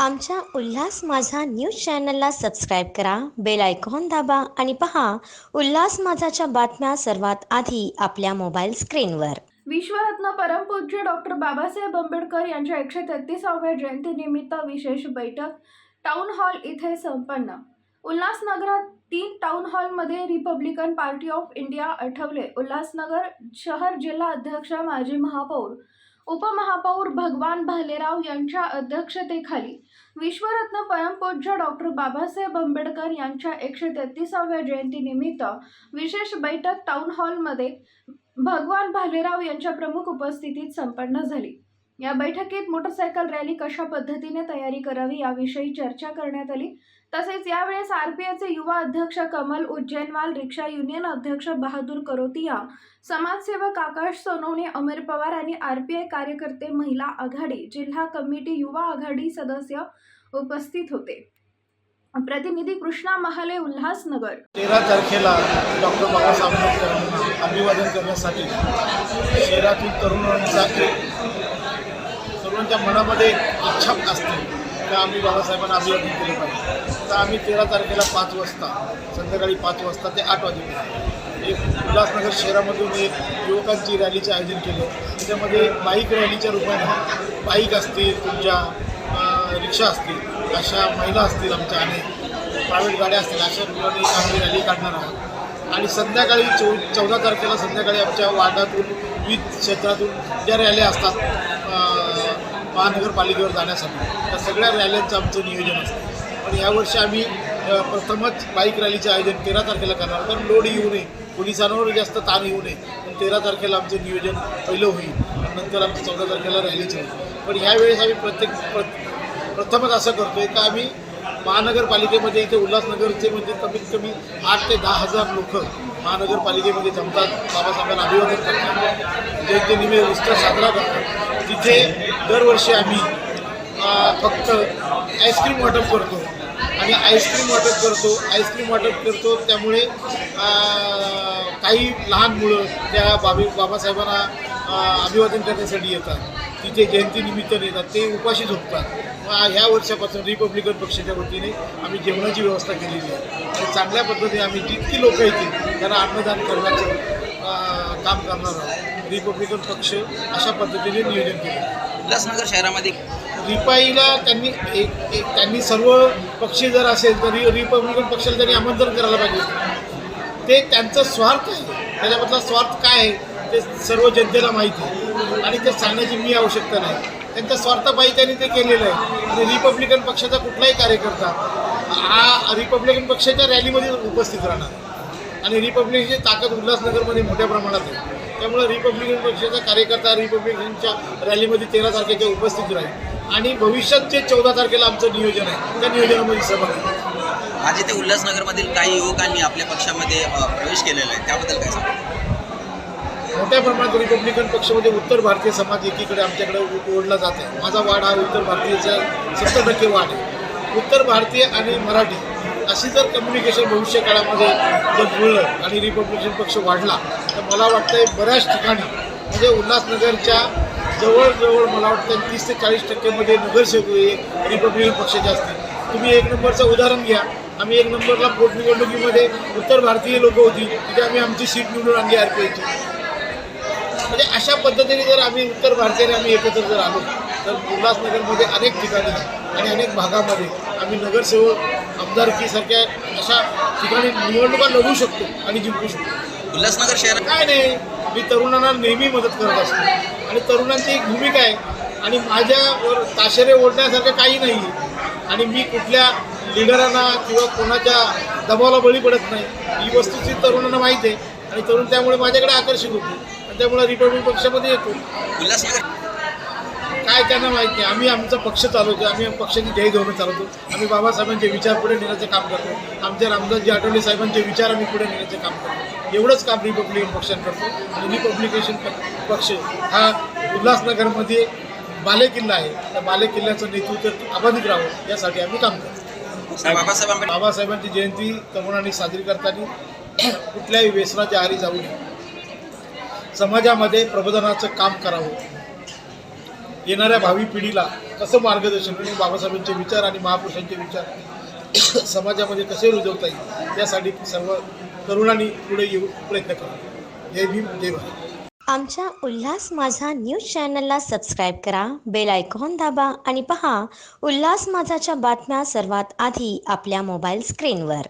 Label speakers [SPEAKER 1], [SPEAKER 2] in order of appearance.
[SPEAKER 1] आमच्या उल्हास माझा न्यूज चॅनलला सबस्क्राईब करा बेल आयकॉन दाबा आणि पहा उल्हास माझाच्या बातम्या सर्वात आधी आपल्या मोबाईल स्क्रीनवर.
[SPEAKER 2] विश्वरत्न परमपूज्य डॉक्टर बाबासाहेब आंबेडकर यांच्या एकशे तेहतीसाव्या जयंतीनिमित्त विशेष बैठक टाउन हॉल इथे संपन्न. उल्हासनगरात तीन टाउन हॉलमध्ये Republican party of India Athawale. Ulhasnagar शहर जिल्हा अध्यक्ष माजी महापौर उपमहापौर भगवान भालेराव यांच्या अध्यक्षतेखाली विश्वरत्न परमपूज्य डॉक्टर बाबासाहेब आंबेडकर यांच्या एकशे तेहतीसाव्या जयंतीनिमित्त विशेष बैठक टाउन हॉलमध्ये भगवान भालेराव यांच्या प्रमुख उपस्थितीत संपन्न झाली. या बैठकीत मोटरसायकल रॅली कशा पद्धतीने तयारी करावी याविषयी चर्चा करण्यात आली. तसेच यावेळेस आरपीआयचे युवा अध्यक्ष कमल उज्जैनवाल रिक्षा युनियन अध्यक्ष बहादूर करोतिया समाजसेवक आकाश सोनवणे अमीर पवार आणि आरपीआय कार्यकर्ते महिला आघाडी जिल्हा कमिटी युवा आघाडी सदस्य उपस्थित होते. प्रतिनिधी कृष्णा महाले उल्हासनगर.
[SPEAKER 3] तेरा तारखेला डॉक्टर बाबासाहेब अभिवादन करण्यासाठी शहरातील तरुणांचा सर्वांच्या मनामध्ये इच्छा असते तर आम्ही बाबासाहेबांना अभिवादन केलं पाहिजे? तर आम्ही तेरा तारखेला पाच वाजता संध्याकाळी पाच वाजता ते आठ वाजेपर्यंत एक उल्हासनगर शहरामधून एक युवकांची रॅलीचे आयोजन केलं. त्याच्यामध्ये बाईक रॅलीच्या रूपाने बाईक असतील तुमच्या रिक्षा असतील अशा महिला असतील आमच्या अनेक प्रायव्हेट गाड्या असतील अशा रूपाने आम्ही रॅली काढणार आहोत. आणि संध्याकाळी चौ चौदा तारखेला संध्याकाळी आमच्या वार्डातून विविध क्षेत्रातून ज्या रॅल्या असतात महानगरपालिकेवर जाण्यासाठी त्या सगळ्या रॅल्यांचं आमचं नियोजन असतं. पण यावर्षी आम्ही प्रथमच बाईक रॅलीचं आयोजन तेरा तारखेला करणार. कारण लोड येऊ नये. पोलिसांवर जास्त ताण येऊ नये. पण तेरा तारखेला आमचं नियोजन पहिलं होईल. आणि नंतर आमचं चौदा तारखेला रॅलीचं होईल. पण ह्यावेळेस आम्ही प्रत्येक प्र प्रथमच असं करतोय का आम्ही महानगरपालिकेमध्ये इथे उल्हासनगरचे म्हणजे कमीत कमी आठ ते दहा हजार लोक महानगरपालिकेमध्ये जमतात. बाबासाहेबांना अभिवादन करतात. जयंतीनिमित्त उत्सव साजरा करतात. तिथे दरवर्षी आम्ही फक्त आईस्क्रीम वाटप करतो. आणि आईस्क्रीम वाटप करतो. आईस्क्रीम वाटप करतो. त्यामुळे काही लहान मुलं त्या बाबी बाबासाहेबांना अभिवादन करण्यासाठी येतात. तिथे जयंतीनिमित्त येतात ते उपाशी झोपतात. मग ह्या वर्षापासून रिपब्लिकन पक्षाच्या वतीने आम्ही जेवणाची व्यवस्था केलेली आहे. आणि चांगल्या पद्धतीने आम्ही जितकी लोकं येतील त्यांना अन्नदान करण्याचं काम करणार आहोत. रिपब्लिकन पक्ष अशा पद्धतीने नियोजन केलं.
[SPEAKER 4] उल्हासनगर शहरामध्ये
[SPEAKER 3] रिपाईला त्यांनी एक एक त्यांनी सर्व पक्षी जर असेल तर रि रिपब्लिकन पक्षाला त्यांनी आमंत्रण करायला पाहिजे. ते त्यांचं स्वार्थ आहे. त्याच्यामधला स्वार्थ काय आहे ते सर्व जनतेला माहिती आहे. आणि ते सांगण्याची मी आवश्यकता नाही. त्यांच्या स्वार्थापायी त्यांनी ते केलेलं आहे. आणि रिपब्लिकन पक्षाचा कुठलाही कार्यकर्ता हा रिपब्लिकन पक्षाच्या रॅलीमध्ये उपस्थित राहणार. आणि रिपब्लिकची ताकद उल्हासनगरमध्ये मोठ्या प्रमाणात आहे. त्यामुळे रिपब्लिकन पक्षाचा कार्यकर्ता रिपब्लिकनच्या रॅलीमध्ये तेरा तारखेच्या उपस्थित राहील. आणि भविष्यात जे चौदा तारखेला आमचं नियोजन आहे त्या नियोजनामध्ये सहभागी आहे.
[SPEAKER 4] आज इथे उल्हासनगरमधील काही युवकांनी आपल्या पक्षामध्ये प्रवेश केलेला आहे. त्याबद्दल काय सांगा
[SPEAKER 3] मोठ्या प्रमाणात रिपब्लिकन पक्षामध्ये उत्तर भारतीय समाज एकीकडे आमच्याकडे ओढला जात आहे. माझा वाढ हा उत्तर भारतीयचा सत्तर टक्के वाढ आहे. उत्तर भारतीय आणि मराठी अशी जर कम्युनिकेशन भविष्य काळामध्ये जर जुळलं आणि रिपब्लिकन पक्ष वाढला तर मला वाटतंय बऱ्याच ठिकाणी म्हणजे उल्हासनगरच्या जवळजवळ मला वाटतं तीस ते चाळीस टक्केमध्ये नगरसेवक रिपब्लिकन पक्षाचे असतील. तुम्ही एक नंबरचं उदाहरण घ्या. आम्ही एक नंबरला पोटनिवडणुकीमध्ये उत्तर भारतीय लोक होती तिथे आम्ही आमची सीट निवडून आणली आर पी म्हणजे अशा पद्धतीने जर आम्ही उत्तर भारतीयाने आम्ही एकत्र जर आलो तर उल्हासनगरमध्ये अनेक ठिकाणी आणि अनेक भागामध्ये आम्ही नगरसेवक आमदारकीसारख्या अशा ठिकाणी निवडणुका लढू शकतो आणि जिंकू शकतो.
[SPEAKER 4] उल्हासनगर शहरात
[SPEAKER 3] काय नाही मी तरुणांना नेहमी मदत करत असतो. आणि तरुणांची एक भूमिका आहे. आणि माझ्यावर ताशेरे ओढण्यासारखं काही नाही आहे आणि मी कुठल्या लिडरांना किंवा कोणाच्या दबावाला बळी पडत नाही. ही वस्तूची तरुणांना माहीत आहे. आणि तरुण त्यामुळे माझ्याकडे आकर्षित होतो. आणि त्यामुळे रिपब्लिक पक्षामध्ये येतो.
[SPEAKER 4] उल्हासनगर
[SPEAKER 3] काय त्यांना माहीत नाही. आम्ही आमचा पक्ष चालवतो आम्ही पक्षाची ध्येय धोरणं चालवतो आम्ही बाबासाहेबांचे विचार पुढे नेण्याचं काम करतो आमच्या रामदासजी आठवले साहेबांचे विचार आम्ही पुढे नेण्याचं काम करतो एवढंच काम रिपब्लिकन पक्षाने करतो आणि रिपब्लिकेशन पक्ष हा उल्हासनगरमध्ये बालेकिल्ला आहे. त्या बालेकिल्ल्याचं नेतृत्व अबाधित राहावं यासाठी आम्ही काम करतो
[SPEAKER 4] बाबासाहेब
[SPEAKER 3] बाबासाहेबांची जयंती तरुणांनी साजरी करताना कुठल्याही व्यसनाच्या आहारी जाऊ नये. समाजामध्ये प्रबोधनाचं काम करावं. येणाऱ्या भावी पिढीला कसं मार्गदर्शन आणि बाबासाहेबांचे विचार आणि महापुरुषांचे विचार समाजामध्ये कसे रुजवता येईल? यासाठी सर्व तरुणांनी पुढे येऊ प्रयत्न करा. जय भीम जय भारत.
[SPEAKER 1] आमच्या उल्हास माझा न्यूज चॅनलला सबस्क्राईब करा बेल आयकॉन दाबा आणि पहा उल्हास माझाच्या बातम्या सर्वात आधी आपल्या मोबाईल स्क्रीनवर.